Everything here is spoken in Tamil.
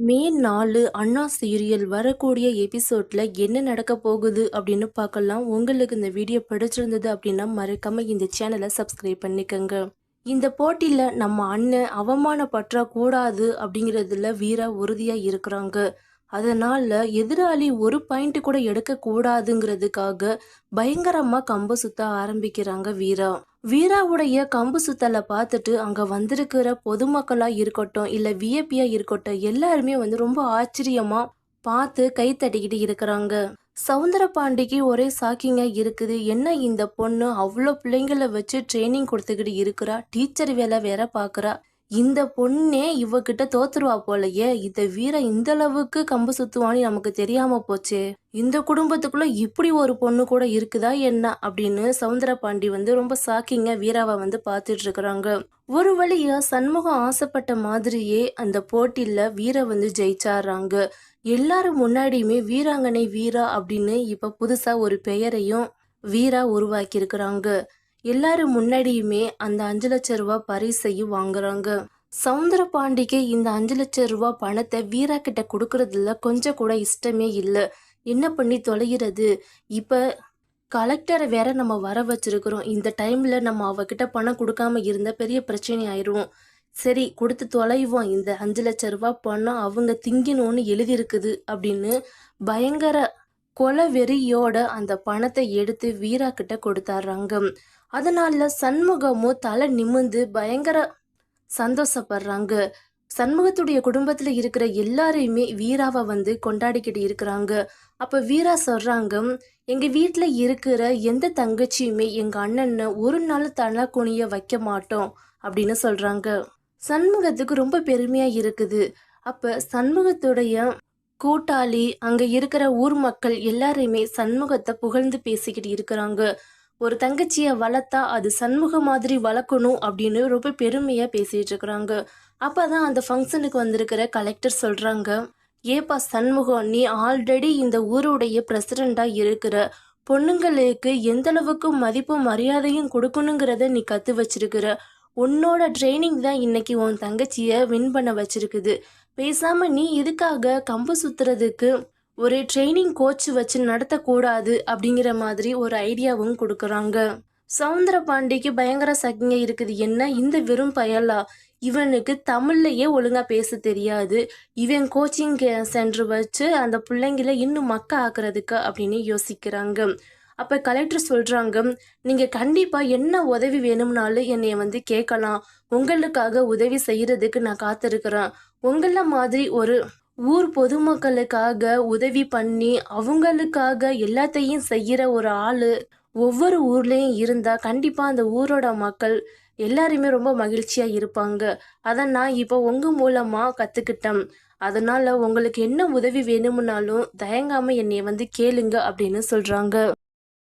மே நாலு அண்ணா சீரியல் வரக்கூடிய எபிசோட்ல என்ன நடக்க போகுது அப்படின்னு பார்க்கலாம். உங்களுக்கு இந்த வீடியோ பிடிச்சிருந்தது அப்படின்னா மறக்காம இந்த சேனலை சப்ஸ்கிரைப் பண்ணிக்கோங்க. இந்த போட்டியில் நம்ம அண்ணன் அவமானப்பற்றக்கூடாது அப்படிங்கிறதுல வீரா உறுதியாக இருக்கிறாங்க. அதனால் எதிராளி ஒரு பாயிண்ட் கூட எடுக்கக்கூடாதுங்கிறதுக்காக பயங்கரமாக கம்பு சுத்த ஆரம்பிக்கிறாங்க வீரா. வீராவுடைய கம்பு சுத்தலை பார்த்துட்டு அங்கே வந்திருக்கிற பொதுமக்களாக இருக்கட்டும் இல்லை விஏபியாக இருக்கட்டும் எல்லாருமே வந்து ரொம்ப ஆச்சரியமாக பார்த்து கை தட்டிக்கிட்டு இருக்கிறாங்க. சவுந்தர பாண்டிக்கு ஒரே சாக்கிங்க இருக்குது. என்ன இந்த பொண்ணு? அவ்வளோ பிள்ளைங்கள வச்சு ட்ரைனிங் கொடுத்துக்கிட்டு இருக்கிறா. டீச்சர் வேலை வேற பார்க்கறா. இந்த பொண்ணே இவகிட்ட தோத்துருவா போலயே இந்த வீர இந்த அளவுக்கு கம்பு சுத்துவான்னு நமக்கு தெரியாம போச்சே. இந்த குடும்பத்துக்குள்ள இப்படி ஒரு பொண்ணு கூட இருக்குதா என்ன? அப்படின்னு சவுந்தர பாண்டி வந்து ரொம்ப சாக்கிங்க வீராவை வந்து பார்த்துட்டு இருக்கிறாங்க. ஒரு வழியா சண்முகம் ஆசைப்பட்ட மாதிரியே அந்த போட்டியில வீர வந்து ஜெயிச்சாடுறாங்க எல்லாரும் முன்னாடியுமே வீராங்கனை வீரா அப்படின்னு இப்ப புதுசா ஒரு பெயரையும் வீரா உருவாக்கி இருக்கிறாங்க எல்லாரும் முன்னாடியுமே அந்த அஞ்சு லட்ச ரூபா பரிசையும் வாங்குறாங்க. சவுந்தர பாண்டிக்கு இந்த அஞ்சு லட்ச ரூபா பணத்தை வீரா கிட்ட கொடுக்கறதுல கொஞ்சம் கூட இஷ்டமே இல்லை. என்ன பண்ணி தொலைகிறது? இப்போ கலெக்டரை வேற நம்ம வர வச்சிருக்கிறோம். இந்த டைம்ல நம்ம அவகிட்ட பணம் கொடுக்காம இருந்தால் பெரிய பிரச்சனை ஆயிரும். சரி கொடுத்து தொலைவோம். இந்த அஞ்சு லட்ச ரூபா பணம் அவங்க திங்கினோன்னு எழுதியிருக்குது அப்படின்னு பயங்கர கொலை வெறியோட அந்த பணத்தை எடுத்து வீரா கிட்ட கொடுத்தாடுறாங்க அதனால சண்முகமும் தலை நிமிந்து பயங்கர சந்தோஷப்படுறாங்க. சண்முகத்துடைய குடும்பத்துல இருக்கிற எல்லாரையுமே வீராவை வந்து கொண்டாடிக்கிட்டு இருக்கிறாங்க. அப்ப வீரா சொல்றாங்க எங்க வீட்டுல இருக்கிற எந்த தங்கச்சியுமே எங்க அண்ணனை ஒரு நாள் தலை குனிய வைக்க மாட்டோம் அப்படின்னு சொல்றாங்க. சண்முகத்துக்கு ரொம்ப பெருமையா இருக்குது. அப்ப சண்முகத்துடைய கூட்டாளி அங்க இருக்கிற ஊர் மக்கள் எல்லாரையுமே சண்முகத்தை புகழ்ந்து பேசிக்கிட்டு இருக்கிறாங்க. ஒரு தங்கச்சியை வளர்த்தா அது சண்முகம் மாதிரி வளர்க்கணும் அப்படின்னு ரொம்ப பெருமையா பேசிட்டு இருக்கிறாங்க. அப்பதான் அந்த ஃபங்க்ஷனுக்கு வந்திருக்கிற கலெக்டர் சொல்றாங்க ஏப்பா சண்முகம் நீ ஆல்ரெடி இந்த ஊருடைய பிரசிடண்டா இருக்கிற. பொண்ணுங்களுக்கு எந்த அளவுக்கு மதிப்பும் மரியாதையும் கொடுக்கணுங்கிறத நீ கத்து வச்சிருக்கிற. உன்னோட ட்ரைனிங் தான் இன்னைக்கு உன் தங்கச்சிய வின் பண்ண வச்சிருக்குது. பேசாம நீ எதுக்காக கம்பு சுத்துறதுக்கு ஒரு ட்ரைனிங் கோச் வச்சு நடத்தக்கூடாது அப்படிங்கிற மாதிரி ஒரு ஐடியாவும் கொடுக்குறாங்க. சவுந்தர பாண்டிக்கு பயங்கர சக்திங்க இருக்குது. என்ன? இந்த வெறும் பயலா? இவனுக்கு தமிழ்லையே ஒழுங்காக பேச தெரியாது. இவன் கோச்சிங் சென்டர் வச்சு அந்த பிள்ளைங்கள இன்னும் மக்க ஆக்குறதுக்கு அப்படின்னு யோசிக்கிறாங்க. அப்போ கலெக்டர் சொல்கிறாங்க நீங்கள் கண்டிப்பாக என்ன உதவி வேணும்னாலும் என்னைய வந்து கேட்கலாம். உங்களுக்காக உதவி செய்கிறதுக்கு நான் காத்திருக்கிறேன். உங்கள மாதிரி ஒரு ஊர் பொதுமக்களுக்காக உதவி பண்ணி அவங்களுக்காக எல்லாத்தையும் செய்கிற ஒரு ஆள் ஒவ்வொரு ஊர்லேயும் இருந்தால் கண்டிப்பாக அந்த ஊரோட மக்கள் எல்லாருமே ரொம்ப மகிழ்ச்சியாக இருப்பாங்க. அதை நான் இப்போ உங்கள் மூலமாக கற்றுக்கிட்டேன் அதனால் உங்களுக்கு என்ன உதவி வேணும்னாலும் தயங்காமல் என்னை வந்து கேளுங்க அப்படின்னு சொல்கிறாங்க